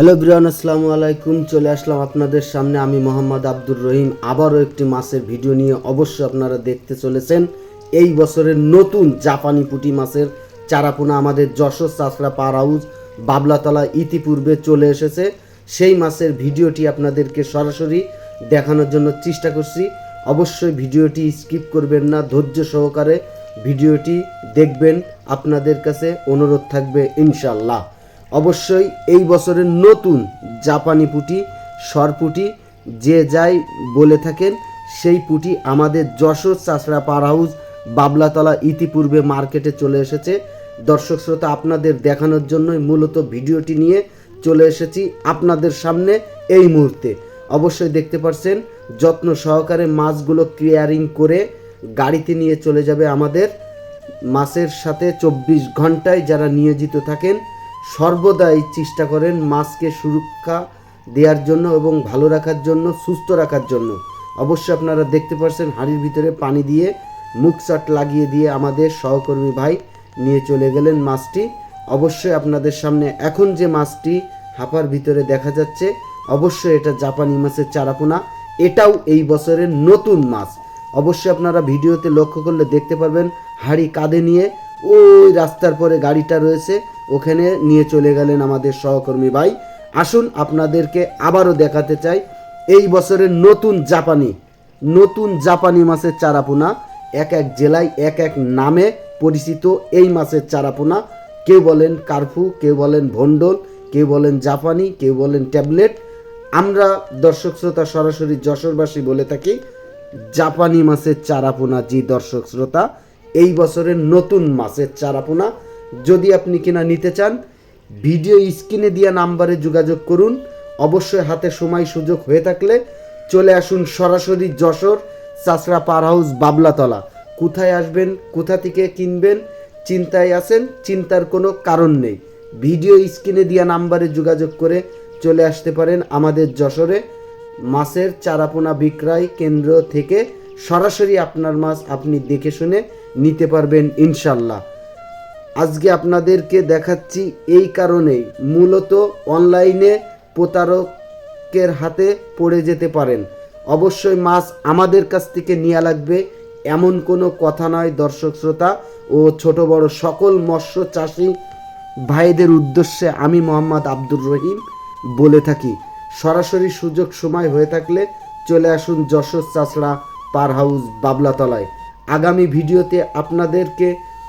Hello Brian আসসালামু আলাইকুম চলে আসলাম আপনাদের সামনে। আমি মোহাম্মদ আব্দুর রহিম। আবারও একটি মাছের ভিডিও নিয়ে অবশ্যই আপনারা দেখতে চলেছেন। এই বছরের নতুন জাপানি পুঁটি মাছের চারাপোনা আমাদের যশোর চাষরা পার হাউস, বাবলাতলা ইতিপূর্বে চলে এসেছে। সেই মাছের ভিডিওটি আপনাদেরকে সরাসরি দেখানোর জন্য চেষ্টা করছি। অবশ্যই ভিডিওটি স্কিপ করবেন না, ধৈর্য সহকারে ভিডিওটি দেখবেন। আপনাদের কাছে অনুরোধ থাকবে ইনশাল্লাহ অবশ্যই এই বছরের নতুন জাপানি পুঁটি সরপুটি যে যাই বলে থাকেন, সেই পুঁটি আমাদের যশোর চাষড়া পার হাউস বাবলাতলা ইতিপূর্বে মার্কেটে চলে এসেছে। দর্শক শ্রোতা, আপনাদের দেখানোর জন্যই মূলত ভিডিওটি নিয়ে চলে এসেছি আপনাদের সামনে এই মুহূর্তে। অবশ্যই দেখতে পাচ্ছেন যত্ন সহকারে মাছগুলো ক্লিয়ারিং করে গাড়িতে নিয়ে চলে যাবে আমাদের। মাছের সাথে চব্বিশ ঘন্টায় যারা নিয়োজিত থাকেন সর্বদাই চেষ্টা করেন মাছকে সুরক্ষা দেওয়ার জন্য এবং ভালো রাখার জন্য, সুস্থ রাখার জন্য। অবশ্যই আপনারা দেখতে পাচ্ছেন হাঁড়ির ভিতরে পানি দিয়ে মুখ চাট লাগিয়ে দিয়ে আমাদের সহকর্মী ভাই নিয়ে চলে গেলেন মাছটি অবশ্যই আপনাদের সামনে এখন যে মাছটি হাঁপার ভিতরে দেখা যাচ্ছে, অবশ্যই এটা জাপানি মাছের চারাপোনা। এটাও এই বছরের নতুন মাছ। অবশ্যই আপনারা ভিডিওতে লক্ষ্য করলে দেখতে পারবেন হাড়ি কাঁধে নিয়ে ওই রাস্তার পরে গাড়িটা রয়েছে। ওখানে নিয়ে চলে গেলেন আমাদের সহকর্মী ভাই। আসুন আপনাদেরকে আবারও দেখাতে চাই, এই বছরের নতুন জাপানি নতুন জাপানি মাছের চারাপোনা, এক এক জেলায় এক এক নামে পরিচিত এই মাছের চারাপোনা। কেউ বলেন কার্ফু, কেউ বলেন ভন্ডল কেউ বলেন জাপানি, কেউ বলেন ট্যাবলেট। আমরা দর্শক শ্রোতা সরাসরি যশোরবাসী বলে থাকি, জাপানি মাছের চারাপোনা জি দর্শক শ্রোতা, এই বছরের নতুন মাছের চারাপোনা। যদি আপনি কিনা নিতে চান, ভিডিও স্ক্রিনে দেওয়া নাম্বারে যোগাযোগ করুন। অবশ্যই হাতে সময় সুযোগ হয়ে থাকলে চলে আসুন সরাসরি যশোর চাষরা পার হাউস বাবলাতলা। কোথায় আসবেন, কোথা থেকে কিনবেন, চিন্তায় আছেন, চিন্তার কোনো কারণ নেই। ভিডিও স্ক্রিনে দেওয়া নাম্বারে যোগাযোগ করে চলে আসতে পারেন আমাদের যশোরে। মাছের চারাপোনা বিক্রয় কেন্দ্র থেকে সরাসরি আপনার মাছ আপনি দেখে শুনে নিতে পারবেন ইনশাল্লাহ। আজকে আপনাদেরকে দেখাচ্ছি এই কারণেই। মূলত অনলাইনে প্রতারকের হাতে পড়ে যেতে পারেন। অবশ্যই মাছ আমাদের কাছ থেকে নেওয়া লাগবে। এমন কোনো কথা নয়, দর্শক শ্রোতা ও ছোট বড় সকল মৎস্য চাষি ভাইদের উদ্দেশ্যে আমি মোহাম্মদ আব্দুর রহিম বলে থাকি। সরাসরি সুযোগ সময় হয়ে থাকলে চলে আসুন যশোর চাষড়া পার হাউস বাবলাতলায়। আগামী ভিডিওতে আপনাদেরকে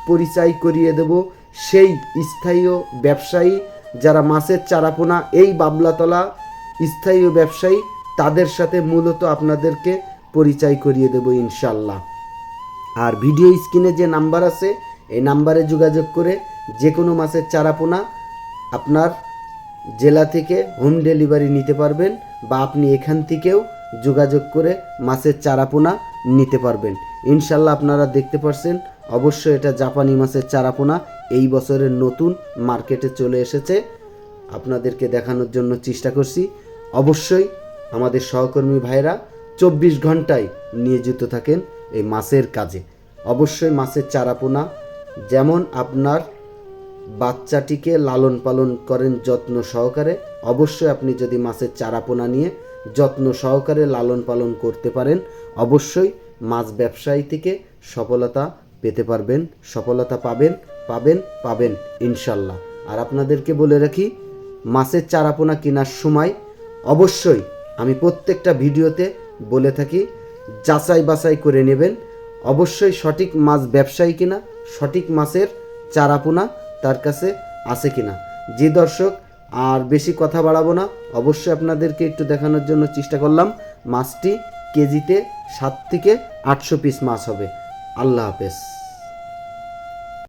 পরিচয় করিয়ে দেব সেই স্থায়ী ব্যবসায়ী যারা মাছের চারাপোনা এই বাবলাতলা স্থায়ী ব্যবসায়ী, তাদের সাথে মূলত আপনাদেরকে পরিচয় করিয়ে দেব ইনশাল্লাহ আর ভিডিও স্ক্রিনে যে নাম্বার আছে, এই নাম্বারে যোগাযোগ করে যে কোনো মাছের চারাপোনা আপনার জেলা থেকে হোম ডেলিভারি নিতে পারবেন বা আপনি এখান থেকেও যোগাযোগ করে মাছের চারাপোনা নিতে পারবেন। ইনশাল্লাহ আপনারা দেখতে পাচ্ছেন অবশ্যই এটা জাপানি মাছের চারাপোনা। এই বছরের নতুন মার্কেটে চলে এসেছে। আপনাদেরকে দেখানোর জন্য চেষ্টা করছি। অবশ্যই আমাদের সহকর্মী ভাইরা চব্বিশ ঘন্টায় নিয়োজিত থাকেন এই মাছের কাজে। অবশ্যই মাছের চারাপোনা যেমন আপনার বাচ্চাটিকে লালন পালন করেন যত্ন সহকারে, অবশ্যই আপনি যদি মাছের চারাপোনা নিয়ে যত্ন সহকারে লালন পালন করতে পারেন, অবশ্যই মাছ ব্যবসায়ী থেকে সফলতা পেতে পারবেন, সফলতা পাবেন পাবেন পাবেন, ইনশাল্লাহ। আর আপনাদেরকে বলে রাখি, মাছের চারাপোনা কেনার সময় অবশ্যই আমি প্রত্যেকটা ভিডিওতে বলে থাকি, যাচাই বাছাই করে নেবেন। অবশ্যই সঠিক মাছ ব্যবসায়ী কিনা, সঠিক মাছের চারাপোনা তার কাছে আছে কিনা। যে দর্শক, আর বেশি কথা বাড়াবো না, অবশ্যই আপনাদেরকে একটু দেখানোর জন্য চেষ্টা করলাম। মাছটি কেজিতে সাত থেকে আটশো পিস মাছ হবে। আল্লাহ হাফেজ।